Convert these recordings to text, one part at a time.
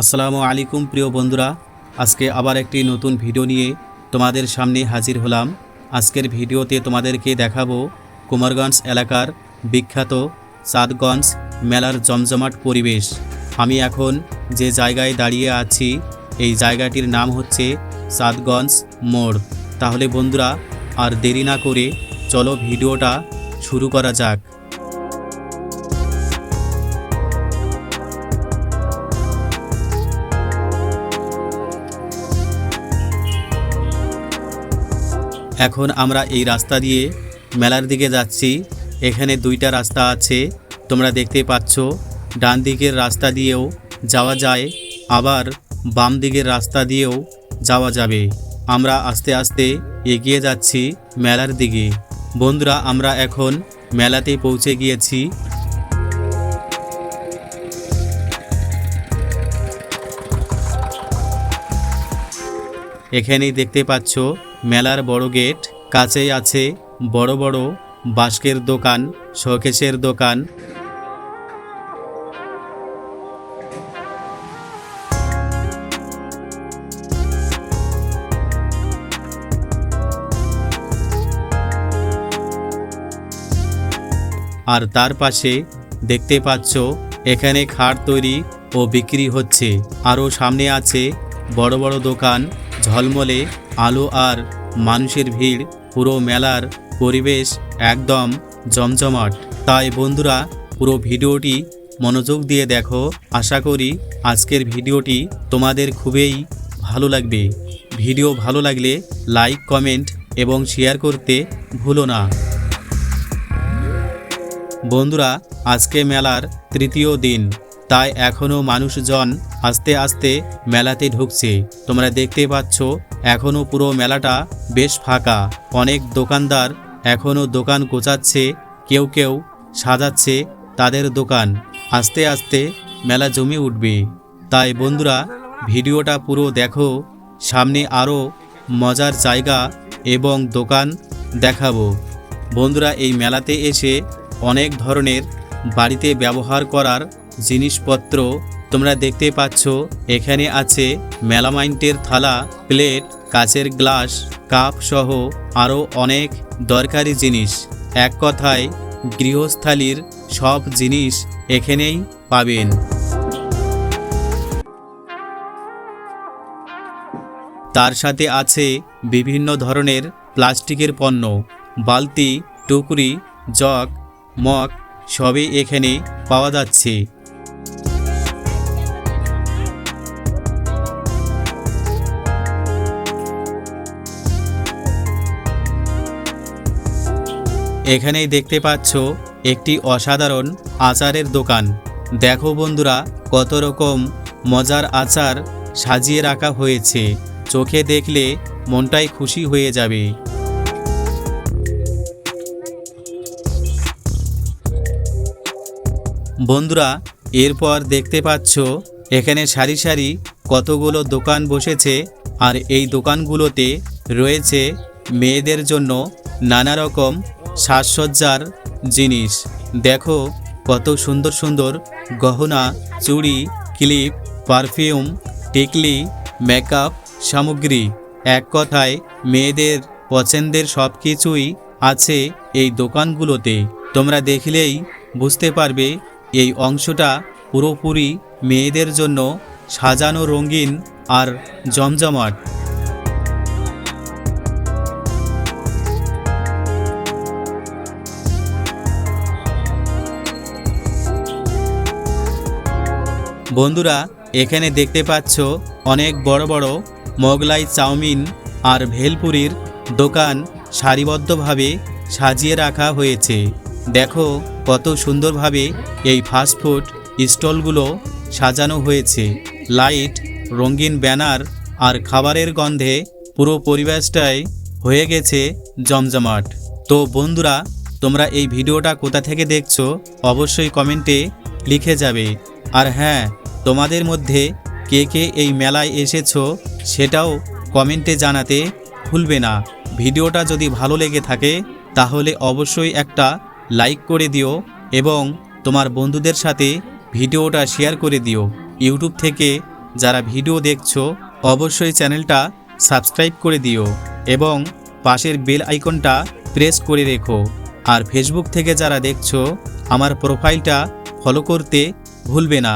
আসসালামু আলাইকুম প্রিয় বন্ধুরা, আজকে আবার একটি নতুন ভিডিও নিয়ে তোমাদের সামনে হাজির হলাম। আজকের ভিডিওতে তোমাদেরকে দেখাবো কুমারগঞ্জ এলাকার বিখ্যাত সাতগঞ্জ মেলার জমজমাট পরিবেশ। আমি এখন যে জায়গায় দাঁড়িয়ে আছি, এই জায়গাটির নাম হচ্ছে সাতগঞ্জ মোড়। তাহলে বন্ধুরা, আর দেরি না করে চলো ভিডিওটা শুরু করা যাক। এখন আমরা এই রাস্তা দিয়ে মেলার দিকে যাচ্ছি। এখানে দুইটা রাস্তা আছে, তোমরা দেখতে পাচ্ছ। ডান দিকের রাস্তা দিয়েও যাওয়া যায়, আবার বাম দিকের রাস্তা দিয়েও যাওয়া যাবে। আমরা আস্তে আস্তে এগিয়ে যাচ্ছি মেলার দিকে। বন্ধুরা, আমরা এখন মেলাতে পৌঁছে গিয়েছি। এখানেই দেখতে পাচ্ছ মেলার বড় গেট, কাছেই আছে বড় বড় বাস্কের দোকান শোকেশের দোকান। আর তার পাশে দেখতে পাচ্ছ, এখানে খাট তৈরি ও বিক্রি হচ্ছে। আরও সামনে আছে বড় বড় দোকান ঝলমলে, আলো আর মানুষের ভিড়, পুরো মেলার পরিবেশ একদম জমজমাট। তাই বন্ধুরা, পুরো ভিডিওটি মনোযোগ দিয়ে দেখো। আশা করি আজকের ভিডিওটি তোমাদের খুবই ভালো লাগবে। ভিডিও ভালো লাগলে লাইক, কমেন্ট এবং শেয়ার করতে ভুলো না। বন্ধুরা, আজকে মেলার তৃতীয় দিন। তাই এখনও মানুষজন আস্তে আস্তে মেলাতে ঢুকছে। তোমরা দেখতে পাচ্ছ এখনও পুরো মেলাটা বেশ ফাঁকা। অনেক দোকানদার এখনও দোকান গোচাচ্ছে কেউ কেউ সাজাচ্ছে তাদের দোকান। আস্তে আস্তে মেলা জমে উঠবে। তাই বন্ধুরা, ভিডিওটা পুরো দেখো, সামনে আরও মজার জায়গা এবং দোকান দেখাবো। বন্ধুরা, এই মেলাতে এসে অনেক ধরনের বাড়িতে ব্যবহার করার জিনিসপত্র তোমরা দেখতে পাচ্ছ, এখানে আছে মেলামাইন্টের থালা, প্লেট, কাচের গ্লাস, কাপ সহ আরও অনেক দরকারি জিনিস। এক কথায়, গৃহস্থালির সব জিনিস এখানেই পাবেন। তার সাথে আছে বিভিন্ন ধরনের প্লাস্টিকের পণ্য, বালতি, টুকরি, জগ, মগ, সবই এখানে পাওয়া যাচ্ছে। এখানেই দেখতে পাচ্ছ একটি অসাধারণ আচারের দোকান। দেখো বন্ধুরা, কত রকম মজার আচার সাজিয়ে রাখা হয়েছে। চোখে দেখলে মনটাই খুশি হয়ে যাবে। বন্ধুরা, এরপর দেখতে পাচ্ছ এখানে সারি সারি কতগুলো দোকান বসেছে আর এই দোকানগুলোতে রয়েছে মেয়েদের জন্য নানা রকম সাজসজ্জার জিনিস। দেখো কত সুন্দর সুন্দর গহনা, চুড়ি, ক্লিপ, পারফিউম, টিকলি, মেকআপ সামগ্রী। এক কথায়, মেয়েদের পছন্দের সব কিছুই আছে এই দোকানগুলোতে। তোমরা দেখলেই বুঝতে পারবে এই অংশটা পুরোপুরি মেয়েদের জন্য সাজানো রঙিন আর জমজমাট। বন্ধুরা, এখানে দেখতে পাচ্ছ অনেক বড় বড় মোগলাই চাউমিন আর ভেলপুরির দোকান সারিবদ্ধভাবে সাজিয়ে রাখা হয়েছে। দেখো কত সুন্দরভাবে এই ফাস্টফুড স্টলগুলো সাজানো হয়েছে। লাইট, রঙিন ব্যানার আর খাবারের গন্ধে পুরো পরিবেশটাই হয়ে গেছে জমজমাট। তো বন্ধুরা, তোমরা এই ভিডিওটা কোথা থেকে দেখছ অবশ্যই কমেন্টে লিখে যাবে। আর হ্যাঁ তোমাদের মধ্যে কে কে এই মেলায় এসেছ সেটাও কমেন্টে জানাতে ভুলবে না। ভিডিওটা যদি ভালো লেগে থাকে, তাহলে অবশ্যই একটা লাইক করে দিও এবং তোমার বন্ধুদের সাথে ভিডিওটা শেয়ার করে দিও। ইউটিউব থেকে যারা ভিডিও দেখছ, অবশ্যই চ্যানেলটা সাবস্ক্রাইব করে দিও এবং পাশের বেল আইকনটা প্রেস করে রেখো। আর ফেসবুক থেকে যারা দেখছ, আমার প্রোফাইলটা ফলো করতে ভুলবে না।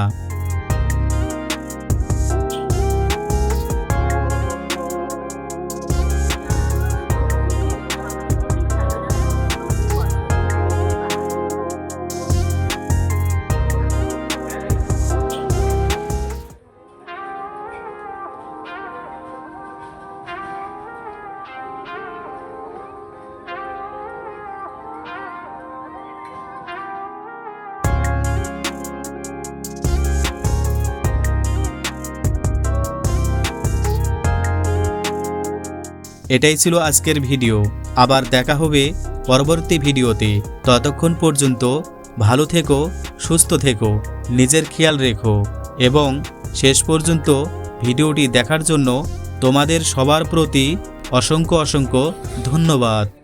এটাই ছিল আজকের ভিডিও। আবার দেখা হবে পরবর্তী ভিডিওতে। ততক্ষণ পর্যন্ত ভালো থেকো, সুস্থ থেকো, নিজের খেয়াল রেখো এবং শেষ পর্যন্ত ভিডিওটি দেখার জন্য তোমাদের সবার প্রতি অসংখ্য অসংখ্য ধন্যবাদ।